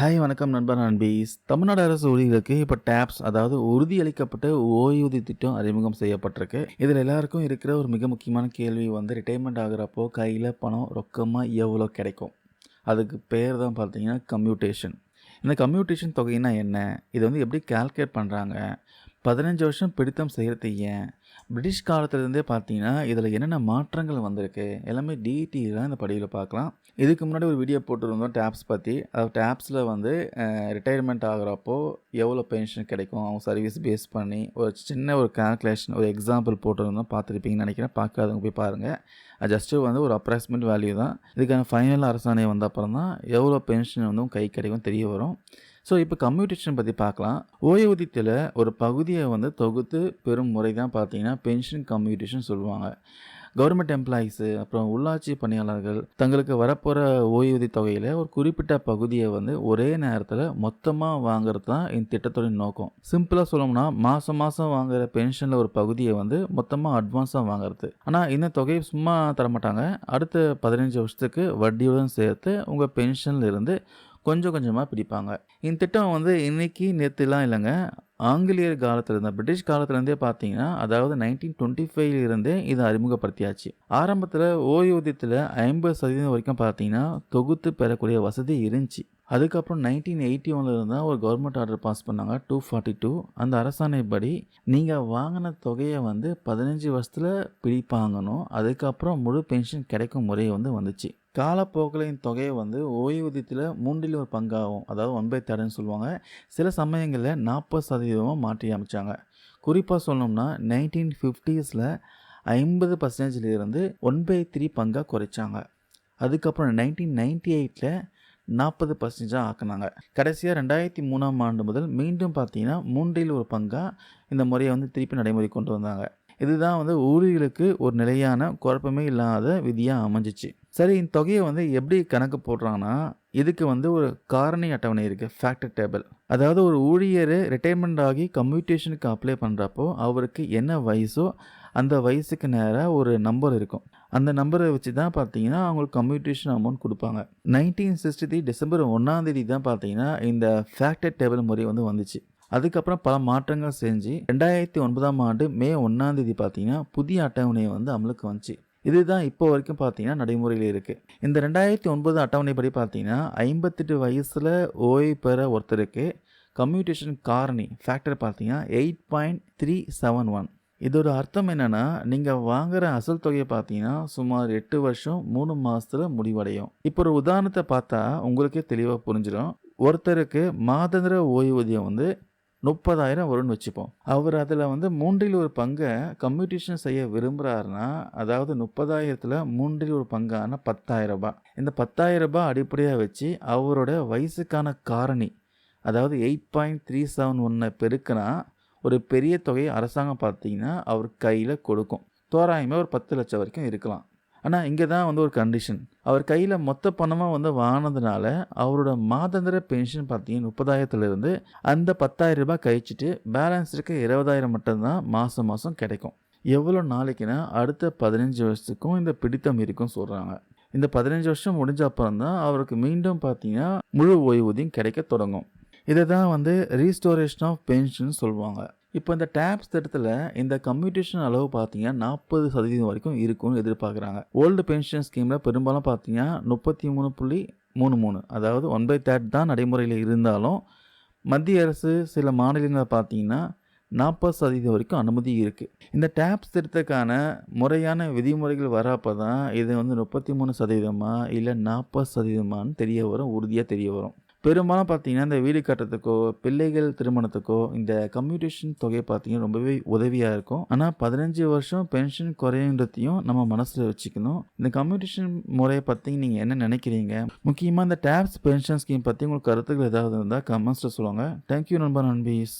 Hi வணக்கம் நண்பர் நண்பீஸ் தமிழ்நாடு அரசு ஊழியர்களுக்கு இப்போ டேப்ஸ் அதாவது உறுதியளிக்கப்பட்ட ஓய்வூதிய திட்டம் அறிமுகம் செய்யப்பட்டிருக்கு. இதில் எல்லாருக்கும் இருக்கிற ஒரு மிக முக்கியமான கேள்வி வந்து ரிட்டைர்மெண்ட் ஆகுறப்போ கையில் பணம் ரொக்கமாக எவ்வளோ கிடைக்கும்? அதுக்கு பேர் தான் பார்த்தீங்கன்னா கம்யூட்டேஷன் இந்த கம்யூட்டேஷன் தொகைனா என்ன? இது வந்து எப்படி கால்குலேட் பண்ணுறாங்க பதினஞ்சு வருஷம் பிடித்தம் செய்கிறது ஏன்? பிரிட்டிஷ் காலத்துலேருந்தே பார்த்தீங்கன்னா இதில் என்னென்ன மாற்றங்கள் வந்திருக்கு எல்லாமே டீட்டெயிலாக இந்த படியில் பார்க்கலாம். இதுக்கு முன்னாடி ஒரு வீடியோ போட்டிருந்தோம் டேப்ஸ் பற்றி அதாவது டேப்ஸில் வந்து ரிட்டையர்மெண்ட் ஆகிறப்போ எவ்வளோ பென்ஷன் கிடைக்கும் அவங்க சர்வீஸ் பேஸ் பண்ணி ஒரு சின்ன ஒரு கால்குலேஷன் ஒரு எக்ஸாம்பிள் போட்டிருந்தோம் பார்த்துருப்பீங்கன்னு நினைக்கிறேன். பார்க்காதவங்க போய் பாருங்கள் ஜஸ்ட்டு வந்து ஒரு அப்ராக்சிமேட் வேல்யூ தான். இதுக்கான ஃபைனல் அரசாணை வந்த அப்புறம் தான் எவ்வளோ பென்ஷன் வந்து கை கிடைக்கும் தெரிய வரும். ஸோ இப்போ கம்யூட்டேஷன் பற்றி பார்க்கலாம். ஓய்வூதியத்தில் ஒரு பகுதியை வந்து தொகுத்து பெரும் முறை தான் பார்த்தீங்கன்னா பென்ஷன் கம்யூட்டேஷன் சொல்லுவாங்க. கவர்மெண்ட் எம்ப்ளாயீஸு அப்புறம் உள்ளாட்சி பணியாளர்கள் தங்களுக்கு வரப்போகிற ஓய்வூதிய தொகையில் ஒரு குறிப்பிட்ட பகுதியை வந்து ஒரே நேரத்தில் மொத்தமாக வாங்குறது தான் இந்த திட்டத்தோட நோக்கம். சிம்பிளாக சொல்லணும்னா மாதம் மாதம் வாங்குற பென்ஷனில் ஒரு பகுதியை வந்து மொத்தமாக அட்வான்ஸாக வாங்குறது. ஆனால் இந்த தொகையை சும்மா தரமாட்டாங்க. அடுத்த பதினஞ்சு வருஷத்துக்கு வட்டியுடன் சேர்த்து உங்கள் பென்ஷனில் இருந்து கொஞ்சம் கொஞ்சமாக பிடிப்பாங்க. இந்த திட்டம் வந்து இன்றைக்கி நேற்றுலாம் இல்லைங்க. ஆங்கிலேயர் காலத்தில் இருந்த பிரிட்டிஷ் காலத்துலேருந்தே பார்த்தீங்கன்னா அதாவது நைன்டீன் டுவெண்ட்டி ஃபைவ்லேருந்தே இதை அறிமுகப்படுத்தியாச்சு. ஆரம்பத்தில் ஓய்வூதியத்தில் ஐம்பது சதவீதம் வரைக்கும் பார்த்தீங்கன்னா தொகுத்து பெறக்கூடிய வசதி இருந்துச்சு. அதுக்கப்புறம் நைன்டீன் எயிட்டி ஒன்லேருந்து தான் ஒரு கவர்மெண்ட் ஆர்டர் பாஸ் பண்ணாங்க டூ ஃபார்ட்டி டூ அந்த அரசாணைப்படி நீங்கள் வாங்கின தொகையை வந்து பதினஞ்சு வருஷத்தில் பிடிப்பாங்கணும். அதுக்கப்புறம் முழு பென்ஷன் கிடைக்கும் முறை வந்து வந்துச்சு. காலப்போக்கில் இந்த தொகையை வந்து ஓய்வூதியத்தில் மூன்றில் ஒரு பங்காகும் அதாவது ஒன் பை தேர்டுன்னு சொல்லுவாங்க. சில சமயங்களில் நாற்பது சதவீதமாக மாற்றி அமைச்சாங்க. குறிப்பாக சொல்லணும்னா நைன்டீன் ஃபிஃப்டிஸில் ஐம்பது பர்சன்டேஜ்லேருந்து ஒன் பை த்ரீ பங்காக குறைச்சாங்க. அதுக்கப்புறம் நைன்டீன் நைன்டி எயிட்டில் நாற்பது பர்சன்டேஜாக ஆக்குனாங்க. கடைசியாக ரெண்டாயிரத்தி மூணாம் ஆண்டு முதல் மீண்டும் பார்த்தீங்கன்னா மூன்றில் ஒரு பங்காக இந்த முறையை வந்து திருப்பி நடைமுறை கொண்டு வந்தாங்க. இதுதான் வந்து ஊழியர்களுக்கு ஒரு நிலையான குழப்பமே இல்லாத விதியாக அமைஞ்சிச்சு. சரி இந்த தொகையை வந்து எப்படி கணக்கு போடுறாங்கன்னா இதுக்கு வந்து ஒரு காரணி அட்டவணை இருக்குது ஃபேக்டர் டேபிள் அதாவது ஒரு ஊழியர் ரிட்டைர்மெண்ட் ஆகி கம்யூட்டேஷனுக்கு அப்ளை பண்ணுறப்போ அவருக்கு என்ன வயசோ அந்த வயசுக்கு நேராக ஒரு நம்பர் இருக்கும். அந்த நம்பரை வச்சு தான் பார்த்தீங்கன்னா அவங்களுக்கு கம்யூட்டேஷன் அமௌண்ட் கொடுப்பாங்க. நைன்டீன் சிக்ஸ்டி த்ரீ டிசம்பர் ஒன்றாந்தேதி தான் பார்த்தீங்கன்னா இந்த ஃபேக்டர் டேபிள் முறை வந்து வந்துச்சு. அதுக்கப்புறம் பல மாற்றங்கள் செஞ்சு ரெண்டாயிரத்தி ஒன்பதாம் ஆண்டு மே ஒன்றாந்தேதி பார்த்தீங்கன்னா புதிய அட்டவணை வந்து அமலுக்கு வந்துச்சு. இதுதான் இப்போ வரைக்கும் பார்த்தீங்கன்னா நடைமுறையில் இருக்குது இந்த ரெண்டாயிரத்தி ஒன்பது அட்டவணைப்படி பார்த்தீங்கன்னா ஐம்பத்தெட்டு வயசில் ஓய்வு பெற ஒருத்தருக்கு கம்யூனிகேஷன் காரணி ஃபேக்டர் பார்த்தீங்கன்னா eight point three seven one இதோட அர்த்தம் என்னென்னா நீங்கள் வாங்குகிற அசல் தொகையை பார்த்தீங்கன்னா சுமார் எட்டு வருஷம் மூணு மாதத்தில் முடிவடையும். இப்போ ஒரு உதாரணத்தை பார்த்தா உங்களுக்கே தெளிவாக புரிஞ்சிடும். ஒருத்தருக்கு மாதாந்திர ஓய்வூதியம் வந்து முப்பதாயிரம் வரும்னு வச்சுப்போம். அவர் அதில் வந்து மூன்றில் ஒரு பங்கை கம்யூட்டேஷன் செய்ய விரும்புகிறாருன்னா அதாவது முப்பதாயிரத்தில் மூன்றில் ஒரு பங்கான பத்தாயிரம் ரூபாய். இந்த பத்தாயிரம் ரூபாய் அடிப்படையாக வச்சு அவரோட வயசுக்கான காரணி அதாவது எயிட் பாயிண்ட் த்ரீ செவன் ஒன்றை பெருக்கினா ஒரு பெரிய தொகையை அரசாங்கம் பார்த்தீங்கன்னா அவர் கையில் கொடுக்கும். தோராயமாக ஒரு பத்து லட்சம் வரைக்கும் இருக்கலாம். ஆனால் இங்கே தான் வந்து ஒரு கண்டிஷன் அவர் கையில் மொத்த பணமாக வந்து வாங்கினதுனால அவரோட மாதாந்திர பென்ஷன் பார்த்தீங்கன்னா முப்பதாயிரத்துலேருந்து அந்த பத்தாயிரம் ரூபாய் கழிச்சிட்டு பேலன்ஸ் இருக்க இருபதாயிரம் மட்டும்தான் மாதம் மாதம் கிடைக்கும். எவ்வளோ நாளைக்குன்னா அடுத்த பதினஞ்சு வருஷத்துக்கும் இந்த பிடித்தம் இருக்கும் சொல்கிறாங்க இந்த பதினஞ்சு வருஷம் முடிஞ்ச அப்புறம் தான் அவருக்கு மீண்டும் பார்த்தீங்கன்னா முழு ஓய்வூதியம் கிடைக்க தொடங்கும். இதை தான் வந்து ரீஸ்டோரேஷன் ஆஃப் பென்ஷன் சொல்லுவாங்க. இப்போ இந்த டேப்ஸ் திட்டத்தில் இந்த கம்யூட்டேஷன் அளவு பார்த்தீங்கன்னா நாற்பது சதவீதம் வரைக்கும் இருக்கும்னு எதிர்பார்க்குறாங்க. ஓல்டு பென்ஷன் ஸ்கீமில் பெரும்பாலும் பார்த்தீங்கன்னா முப்பத்தி மூணு புள்ளி மூணு மூணு அதாவது ஒன் பை தேர்ட் தான் நடைமுறையில் இருந்தாலும் மத்திய அரசு சில மாநிலங்களில் பார்த்தீங்கன்னா நாற்பது சதவீதம் வரைக்கும் அனுமதி இருக்குது இந்த டேப்ஸ் திட்டத்துக்கான முறையான விதிமுறைகள் வரப்போ தான் இது வந்து முப்பத்தி மூணு சதவீதமா இல்லை நாற்பது சதவீதமானு தெரிய வரும் உறுதியாக தெரிய வரும். பெரும்பாலும் பார்த்தீங்கன்னா இந்த வீடு கட்டுறதுக்கோ பிள்ளைகள் திருமணத்துக்கோ இந்த கம்யூட்டேஷன் தொகை பார்த்தீங்கன்னா ரொம்பவே உதவியாக இருக்கும். ஆனால் பதினஞ்சு வருஷம் பென்ஷன் குறையுன்றதையும் நம்ம மனசில் வச்சுக்கணும். இந்த கம்யூட்டேஷன் முறையை பற்றி நீங்கள் என்ன நினைக்கிறீங்க? முக்கியமாக இந்த டேப்ஸ் பென்ஷன் ஸ்கீம் பற்றி உங்களுக்கு கருத்துக்கள் ஏதாவது இருந்தால் கமெண்ட்ஸில் சொல்லுவாங்க தேங்க்யூ நண்பர் நண்பீஸ்.